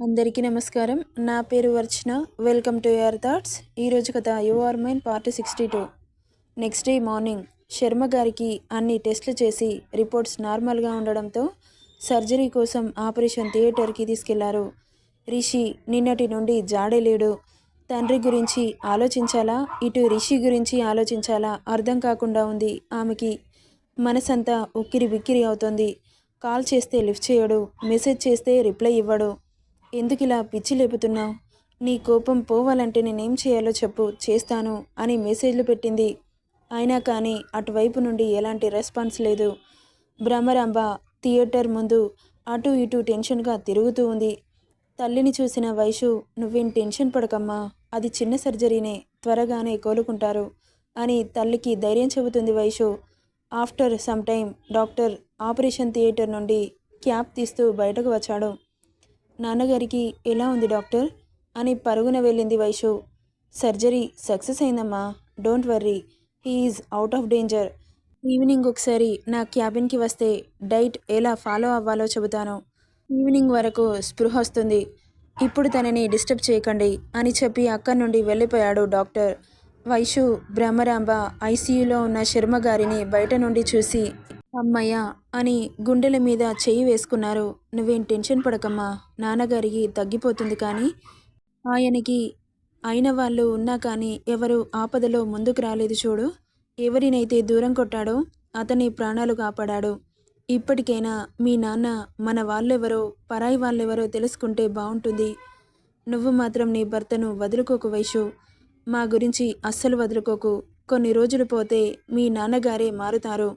అందరికీ నమస్కారం. నా పేరు Varchana. Welcome to your thoughts. ఈరోజు కథ you are mine part sixty two. Next day morning Sharma గారికి అన్ని టెస్టులు చేసి రిపోర్ట్స్ నార్మల్గా ఉండడంతో సర్జరీ కోసం ఆపరేషన్ థియేటర్కి తీసుకెళ్ళారు. రిషి నిన్నటి నుండి జాడే లేడు. తండ్రి గురించి ఆలోచించాలా? ఇటు రిషి గురించి ఆలోచించాలా? అర్థం కాకుండా ఉంది. ఆమెకి మనసంతా ఉక్కిరి బిక్కిరి అవుతుంది. కాల్ చేస్తే లిఫ్ట్ చేయడు. మెసేజ్ చేస్తే రిప్లై ఇవ్వడు. ఎందుకు ఇలా పిచ్చి లేపుతున్నావు? నీ కోపం పోవాలంటే నేనేం చేయాలో చెప్పు చేస్తాను అని మెసేజ్లు పెట్టింది. అయినా కానీ అటువైపు నుండి ఎలాంటి రెస్పాన్స్ లేదు. భ్రమరాంబ థియేటర్ ముందు అటు ఇటు టెన్షన్గా తిరుగుతూ ఉంది. తల్లిని చూసిన వైషు నువ్వేం టెన్షన్ పడకమ్మా అది చిన్న సర్జరీనే త్వరగానే కోలుకుంటారు అని తల్లికి ధైర్యం చెబుతుంది Vaishu. After some time doctor operation theatre నుండి క్యాప్ తీస్తూ బయటకు వచ్చాడు. నాన్నగారికి ఎలా ఉంది డాక్టర్? అని పరుగున వెళ్ళింది వైషు. సర్జరీ సక్సెస్ అయిందమ్మా. Don't worry. He's out of danger. Evening ఒకసారి నా క్యాబిన్కి వస్తే డైట్ ఎలా ఫాలో అవ్వాలో చెబుతాను. ఈవినింగ్ వరకు స్పృహ వస్తుంది. ఇప్పుడు తనని డిస్టర్బ్ చేయకండి అని చెప్పి అక్కడి నుండి వెళ్ళిపోయాడు డాక్టర్. వైషు బ్రహ్మరాంబ ఐసీయూలో ఉన్న శర్మ గారిని బయట నుండి చూసి అమ్మయ్య అని గుండెల మీద చెయ్యి వేసుకున్నారు. నువ్వేం టెన్షన్ పడకమ్మా. నాన్నగారికి తగ్గిపోతుంది కానీ ఆయనకి అయిన వాళ్ళు ఉన్నా కానీ ఎవరు ఆపదలో ముందుకు రాలేదు చూడు. ఎవరినైతే దూరం కొట్టాడో అతని ప్రాణాలు కాపాడాడు. ఇప్పటికైనా మీ నాన్న మన వాళ్ళెవరో పరాయి వాళ్ళెవరో తెలుసుకుంటే బాగుంటుంది నువ్వు మాత్రం నీ భర్తను వదులుకోకు వైషు. మా గురించి అస్సలు వదులుకోకు. కొన్ని రోజులు పోతే మీ నాన్నగారే మారుతారు.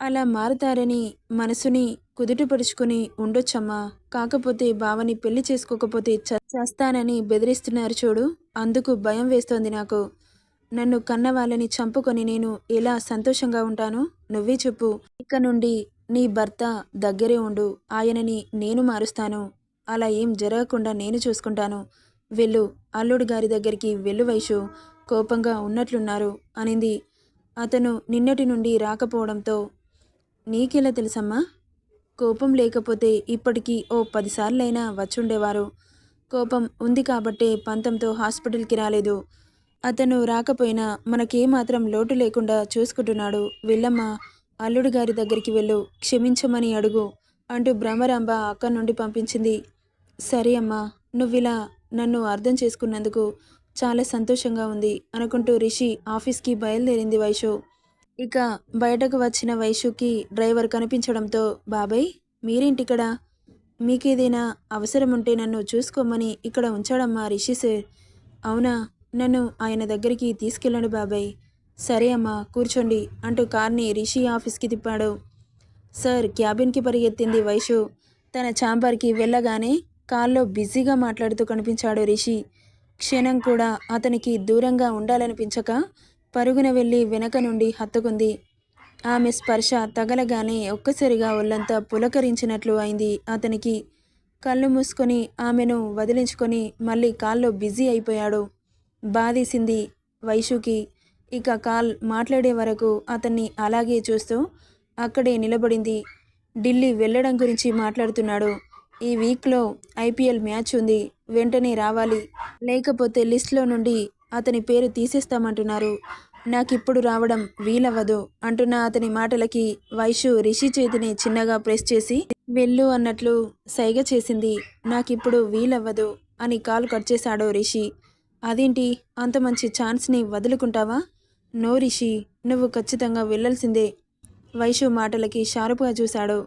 అలా మారుతారని మనసుని కుదుటపరుచుకుని ఉండొచ్చమ్మా. కాకపోతే బావని పెళ్ళి చేసుకోకపోతే చ- చస్తానని బెదిరిస్తున్నారు చూడు. అందుకు భయం వేస్తోంది నాకు. నన్ను కన్న వాళ్ళని చంపుకొని నేను ఎలా సంతోషంగా ఉంటాను? నువ్వే చెప్పు. ఇక నుండి నీ భర్త దగ్గరే ఉండు. ఆయనని నేను మారుస్తాను. అలా ఏం జరగకుండా నేను చూసుకుంటాను. వెళ్ళు. అల్లుడు గారి దగ్గరికి వెళ్ళు వైషు. కోపంగా ఉన్నట్లున్నారు. అనింది. అతను నిన్నటి నుండి రాకపోవడంతో నీకెలా తెలుసమ్మా? కోపం లేకపోతే ఇప్పటికీ ఓ పదిసార్లైనా వచ్చుండేవారు. కోపం ఉంది కాబట్టే పంతంతో హాస్పిటల్కి రాలేదు. అతను రాకపోయినా మనకేమాత్రం లోటు లేకుండా చూసుకుంటున్నాడు. వెళ్ళమ్మా అల్లుడు గారి దగ్గరికి వెళ్ళు క్షమించమని అడుగు అంటూ భ్రమరాంబ అక్కడి నుండి పంపించింది. సరే అమ్మా నువ్విలా నన్ను అర్థం చేసుకున్నందుకు చాలా సంతోషంగా ఉంది అనుకుంటూ రిషి ఆఫీస్కి బయలుదేరింది వైషు. ఇక బయటకు వచ్చిన వైశుకి డ్రైవర్ కనిపించడంతో బాబాయ్ మీరేంటిక్కడ? మీకేదైనా అవసరం ఉంటే నన్ను చూసుకోమని ఇక్కడ ఉంచాడమ్మా రిషి సార్. అవునా? నన్ను ఆయన దగ్గరికి తీసుకెళ్ళండి బాబాయ్. సరే అమ్మా కూర్చోండి అంటూ కార్ని రిషి ఆఫీస్కి తిప్పాడు. సార్ క్యాబిన్కి పరిగెత్తింది వైషు తన ఛాంబర్కి వెళ్ళగానే కాల్లో బిజీగా మాట్లాడుతూ కనిపించాడు రిషి. క్షణం కూడా అతనికి దూరంగా ఉండాలనిపించక పరుగున వెళ్ళి వెనక నుండి హత్తుకుంది. ఆమె స్పర్శ తగలగానే ఒక్కసారిగా ఒళ్ళంతా పులకరించినట్లు అయింది. అతనికి కళ్ళు మూసుకొని ఆమెను వదిలించుకొని మళ్ళీ కాల్లో బిజీ అయిపోయాడు. బాధేసింది వైషుకి ఇక కాల్ మాట్లాడే వరకు అతన్ని అలాగే చూస్తూ అక్కడే నిలబడింది. ఢిల్లీ వెళ్ళడం గురించి మాట్లాడుతున్నాడు. ఈ వీక్లో ఐపీఎల్ మ్యాచ్ ఉంది. వెంటనే రావాలి. లేకపోతే లిస్ట్లో నుండి అతని పేరు తీసేస్తామంటున్నారు. నాకిప్పుడు రావడం వీలవ్వదు అంటున్న అతని మాటలకి వైషు రిషి చేతిని చిన్నగా ప్రెస్ చేసి వెళ్ళు అన్నట్లు సైగ చేసింది. నాకిప్పుడు వీలవ్వదు అని కాల్ కట్ చేశాడు రిషి. అదేంటి? అంత మంచి ఛాన్స్ని వదులుకుంటావా? నో రిషి నువ్వు ఖచ్చితంగా వెళ్ళాల్సిందే. వైషు మాటలకి షారుపుగా చూశాడు.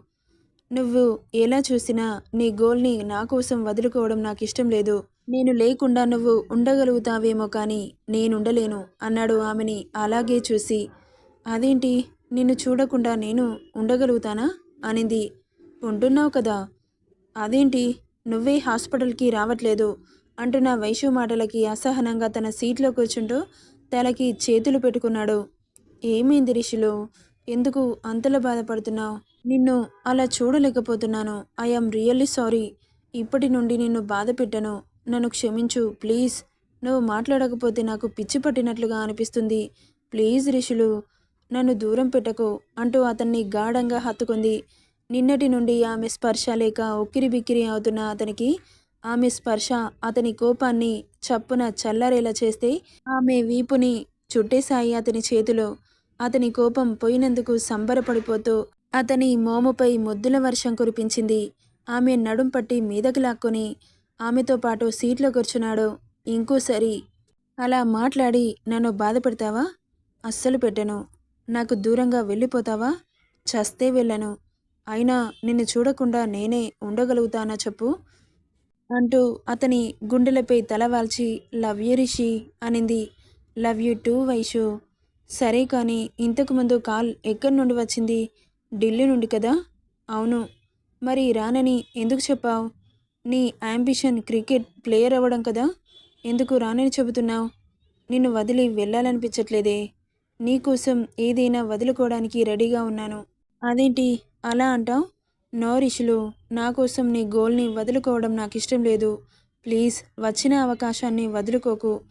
నువ్వు ఎలా చూసినా నీ గోల్ని నా కోసం వదులుకోవడం నాకు ఇష్టం లేదు. నేను లేకుండా నువ్వు ఉండగలుగుతావేమో కానీ నేనుండలేను అన్నాడు ఆమెని అలాగే చూసి. అదేంటి? నిన్ను చూడకుండా నేను ఉండగలుగుతానా? అనింది. ఉంటున్నావు కదా. అదేంటి? నువ్వే హాస్పిటల్కి రావట్లేదు అంటున్న వైషు మాటలకి అసహనంగా తన సీట్లో కూర్చుంటూ తలకి చేతులు పెట్టుకున్నాడు. ఏమైంది రిషిలో? ఎందుకు అంతలా బాధపడుతున్నావు? నిన్ను అలా చూడలేకపోతున్నాను. I'm really sorry. ఇప్పటి నుండి నిన్ను బాధ పెట్టను నన్ను క్షమించు ప్లీజ్. నువ్వు మాట్లాడకపోతే నాకు పిచ్చి పట్టినట్లుగా అనిపిస్తుంది. ప్లీజ్ రిషులు నన్ను దూరం పెట్టకు అంటూ అతన్ని గాఢంగా హత్తుకుంది. నిన్నటి నుండి ఆమె స్పర్శ లేక ఉక్కిరి బిక్కిరి అవుతున్న అతనికి ఆమె స్పర్శ అతని కోపాన్ని చప్పున చల్లరేలా చేస్తే ఆమె వీపుని చుట్టేశాయి అతని చేతిలో. అతని కోపం పోయినందుకు సంబరపడిపోతూ అతని మోముపై ముద్దుల వర్షం కురిపించింది. ఆమె నడుం పట్టి మీదకి లాక్కొని ఆమెతో పాటు సీట్లో కూర్చున్నాడు. ఇంకోసారి అలా మాట్లాడి నన్ను బాధపెడతావా? అస్సలు పెట్టను. నాకు దూరంగా వెళ్ళిపోతావా? చస్తే వెళ్ళను. అయినా నిన్ను చూడకుండా నేనే ఉండగలుగుతానా చెప్పు? అంటూ అతని గుండెలపై తలవాల్చి లవ్ యూ రిషి అనింది. Love you too Vaishu. సరే కానీ ఇంతకుముందు కాల్ ఎక్కడి నుండి వచ్చింది? ఢిల్లీ నుండి కదా? అవును. మరి రానని ఎందుకు చెప్పావు? నీ యాంబిషన్ క్రికెట్ ప్లేయర్ అవ్వడం కదా? ఎందుకు రానని చెబుతున్నావు? నిన్ను వదిలి వెళ్ళాలనిపించట్లేదే. నీకోసం ఏదైనా వదులుకోవడానికి రెడీగా ఉన్నాను. అదేంటి? అలా అంటావు? నోరిషులు నా కోసం నీ గోల్ని వదులుకోవడం నాకు ఇష్టం లేదు. ప్లీజ్ వచ్చిన అవకాశాన్ని వదులుకోకు.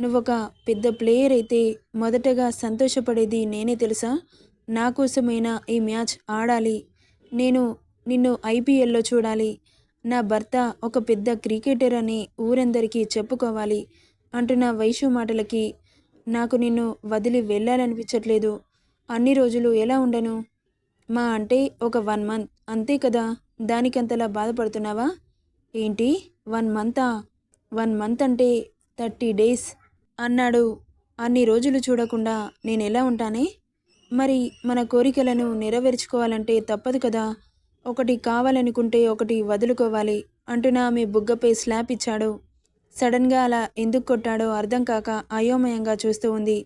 నువ్వొక పెద్ద ప్లేయర్ అయితే మొదటగా సంతోషపడేది నేనే తెలుసా? నా కోసమైనా ఈ మ్యాచ్ ఆడాలి. నేను నిన్ను ఐపీఎల్లో చూడాలి. నా భర్త ఒక పెద్ద క్రికెటర్ అని ఊరందరికీ చెప్పుకోవాలి అంటున్న వైషు మాటలకి నాకు నిన్ను వదిలి వెళ్ళాలనిపించట్లేదు. అన్ని రోజులు ఎలా ఉండను? మా అంటే ఒక వన్ మంత్. అంతే కదా? దానికంతలా బాధపడుతున్నావా? ఏంటి? వన్ మంతా? వన్ మంత్ అంటే థర్టీ డేస్? అన్నాడు. అన్ని రోజులు చూడకుండా నేను ఎలా ఉంటానే? మరి మన కోరికలను నెరవేర్చుకోవాలంటే తప్పదు కదా? ఒకటి కావాలనుకుంటే ఒకటి వదులుకోవాలి అంటున్న ఆమె బుగ్గపై స్లాప్ ఇచ్చాడు. సడన్గా అలా ఎందుకు కొట్టాడో అర్థం కాక అయోమయంగా చూస్తూ ఉంది.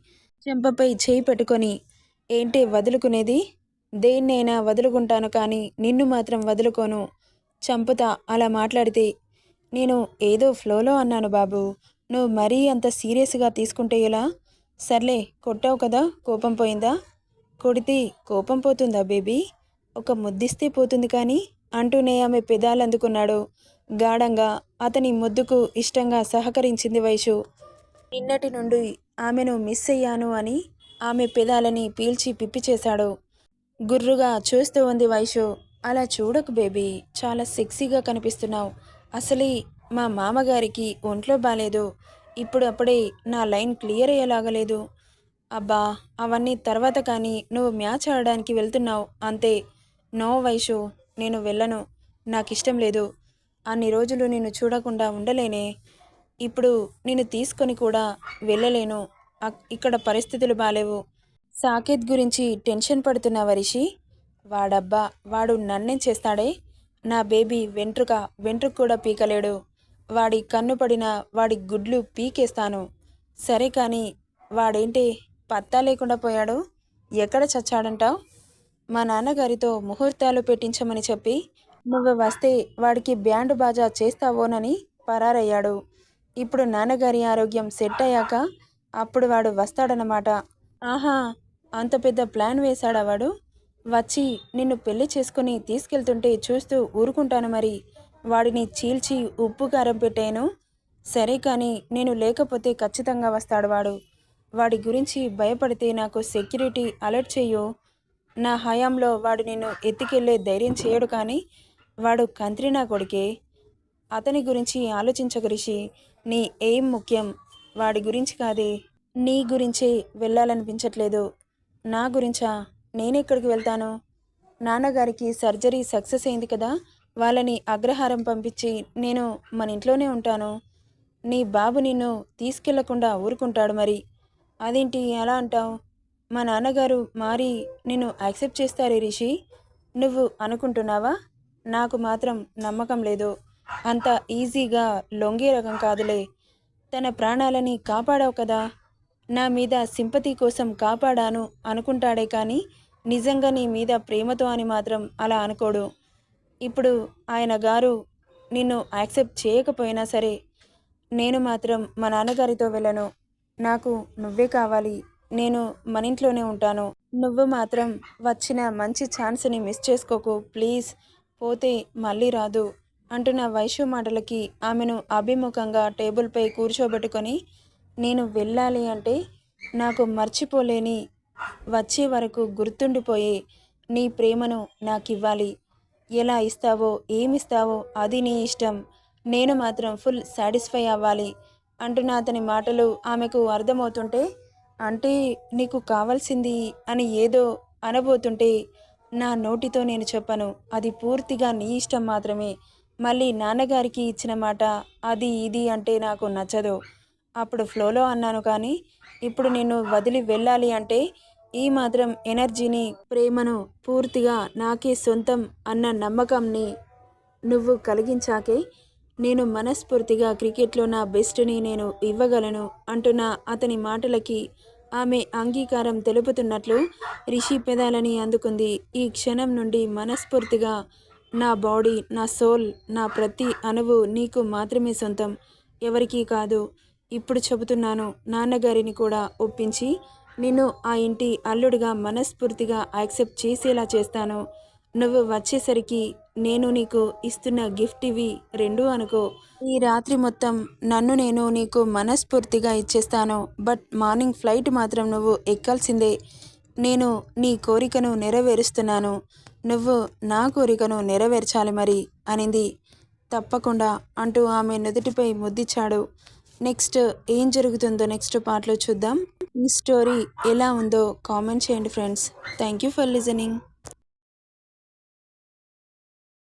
చెంపపై చేయి పెట్టుకొని ఏంటి వదులుకునేది? దేన్నైనా వదులుకుంటాను కానీ నిన్ను మాత్రం వదులుకోను చంపుతా అలా మాట్లాడితే నేను ఏదో ఫ్లోలో అన్నాను బాబు. నువ్వు మరీ అంత సీరియస్గా తీసుకుంటే ఎలా? సర్లే కొట్టావు కదా కోపం పోయిందా? కొడితే కోపం పోతుందా బేబీ? ఒక ముద్దిస్తే పోతుంది కానీ అంటూనే ఆమె పెదాలందుకున్నాడు గాఢంగా అతని ముద్దుకు ఇష్టంగా సహకరించింది వైషు. నిన్నటి నుండి ఆమెను మిస్ అయ్యాను అని ఆమె పెదాలని పీల్చి పిప్పి చేశాడు. గుర్రుగా చూస్తూ ఉంది వైషు. అలా చూడకు బేబీ చాలా సెక్సీగా కనిపిస్తున్నావు. అసలే మా మామగారికి ఒంట్లో బాలేదు. ఇప్పుడు అప్పుడే నా లైన్ క్లియర్ అయ్యేలాగలేదు అబ్బా అవన్నీ తర్వాత కానీ నువ్వు మ్యాచ్ ఆడడానికి వెళ్తున్నావు అంతే. నో వైషు నేను వెళ్ళను. నాకు ఇష్టం లేదు. అన్ని రోజులు నిన్ను చూడకుండా ఉండలేనే. ఇప్పుడు నిన్ను తీసుకొని కూడా వెళ్ళలేను. అక్- ఇక్కడ పరిస్థితులు బాలేవు. సాకేత్ గురించి టెన్షన్ పడుతున్నావా రిషి? వాడబ్బా వాడు నన్నేం చేస్తాడే? నా బేబీ వెంట్రుక వెంట్రుక కూడా పీకలేడు. వాడి కన్ను పడిన వాడి గుడ్లు పీకేస్తాను. సరే కానీ వాడేంటి పత్తా లేకుండా పోయాడు? ఎక్కడ చచ్చాడంటావు? మా నాన్నగారితో ముహూర్తాలు పెట్టించమని చెప్పి నువ్వు వస్తే వాడికి బ్యాండ్ బాజా చేస్తావోనని పరారయ్యాడు. ఇప్పుడు నాన్నగారి ఆరోగ్యం సెట్ అయ్యాక అప్పుడు వాడు వస్తాడనమాట ఆహా అంత పెద్ద ప్లాన్ వేశాడా వాడు? వచ్చి నిన్ను పెళ్ళి చేసుకుని తీసుకెళ్తుంటే చూస్తూ ఊరుకుంటాను మరి. వాడిని చీల్చి ఉప్పు కారం పెట్టాను. సరే కానీ నేను లేకపోతే ఖచ్చితంగా వస్తాడు వాడు. వాడి గురించి భయపడితే నాకు సెక్యూరిటీ అలర్ట్ చెయ్యు. నా హయాంలో వాడు నిన్ను ఎత్తికెళ్ళే ధైర్యం చేయడు కానీ వాడు కంత్రి నా కొడుకే. అతని గురించి ఆలోచించగరిషి నీ ఏం ముఖ్యం. వాడి గురించి కాదే. నీ గురించే వెళ్ళాలనిపించట్లేదు. నా గురించా? నేనెక్కడికి వెళ్తాను? నాన్నగారికి సర్జరీ సక్సెస్ అయింది కదా. వాళ్ళని అగ్రహారం పంపించి నేను మన ఇంట్లోనే ఉంటాను. నీ బాబు నిన్ను తీసుకెళ్ళకుండా ఊరుకుంటాడు మరి. అదేంటి ఎలా అంటావు? మా నాన్నగారు మారి నిన్ను యాక్సెప్ట్ చేస్తారే రిషి? నువ్వు అనుకుంటున్నావా? నాకు మాత్రం నమ్మకం లేదు. అంత ఈజీగా లొంగే రకం కాదులే. తన ప్రాణాలని కాపాడావు కదా. నా మీద సింపతి కోసం కాపాడాను అనుకుంటాడే కానీ నిజంగా నీ మీద ప్రేమతో అని మాత్రం అలా అనుకోడు. ఇప్పుడు ఆయన గారు నిన్ను యాక్సెప్ట్ చేయకపోయినా సరే నేను మాత్రం మా నాన్నగారితో వెళ్ళను. నాకు నువ్వే కావాలి. నేను మన ఇంట్లోనే ఉంటాను. నువ్వు మాత్రం వచ్చిన మంచి ఛాన్స్ని మిస్ చేసుకోకు. ప్లీజ్ పోతే మళ్ళీ రాదు. అంటున్న వైశ్యు మాటలకి ఆమెను అభిముఖంగా టేబుల్పై కూర్చోబెట్టుకొని నేను వెళ్ళాలి అంటే నాకు మర్చిపోలేని వచ్చే వరకు గుర్తుండిపోయే నీ ప్రేమను నాకు ఇవ్వాలి ఎలా ఇస్తావో ఏమిస్తావో అది నీ ఇష్టం. నేను మాత్రం ఫుల్ సాటిస్ఫై అవ్వాలి. అంటున్న అతని మాటలు ఆమెకు అర్థమవుతుంటే అంటే నీకు కావాల్సింది అని ఏదో అనబోతుంటే నా నోటితో నేను చెప్పను. అది పూర్తిగా నీ ఇష్టం మాత్రమే. మళ్ళీ నాన్నగారికి ఇచ్చిన మాట అది ఇది అంటే నాకు నచ్చదు. అప్పుడు ఫ్లోలో అన్నాను కానీ ఇప్పుడు నేను వదిలి వెళ్ళాలి అంటే ఈ మాత్రం ఎనర్జీని ప్రేమను పూర్తిగా నాకే సొంతం అన్న నమ్మకంని నువ్వు కలిగించాకే నేను మనస్ఫూర్తిగా క్రికెట్లో నా బెస్ట్ని నేను ఇవ్వగలను అంటున్న అతని మాటలకి ఆమె అంగీకారం తెలుపుతున్నట్లు రిషి పెదాలని అందుకుంది. ఈ క్షణం నుండి మనస్ఫూర్తిగా నా బాడీ నా సోల్ నా ప్రతి అణువు నీకు మాత్రమే సొంతం. ఎవరికీ కాదు. ఇప్పుడు చెబుతున్నాను నాన్నగారిని కూడా ఒప్పించి నిన్ను ఆ ఇంటి అల్లుడిగా మనస్ఫూర్తిగా యాక్సెప్ట్ చేసేలా చేస్తాను. నువ్వు వచ్చేసరికి నేను నీకు ఇస్తున్న గిఫ్ట్ ఇవి రెండు అనుకో. ఈ రాత్రి మొత్తం నన్ను నేను నీకు మనస్ఫూర్తిగా ఇచ్చేస్తాను బట్ మార్నింగ్ ఫ్లైట్ మాత్రం నువ్వు ఎక్కాల్సిందే. నేను నీ కోరికను నెరవేరుస్తున్నాను నువ్వు నా కోరికను నెరవేర్చాలి మరి అనింది. తప్పకుండా అంటూ ఆమె నుదుటిపై ముద్దిచ్చాడు నెక్స్ట్ ఏం జరుగుతుందో నెక్స్ట్ పాటలో చూద్దాం. ఈ స్టోరీ ఎలా ఉందో కామెంట్ చేయండి friends. Thank you for listening.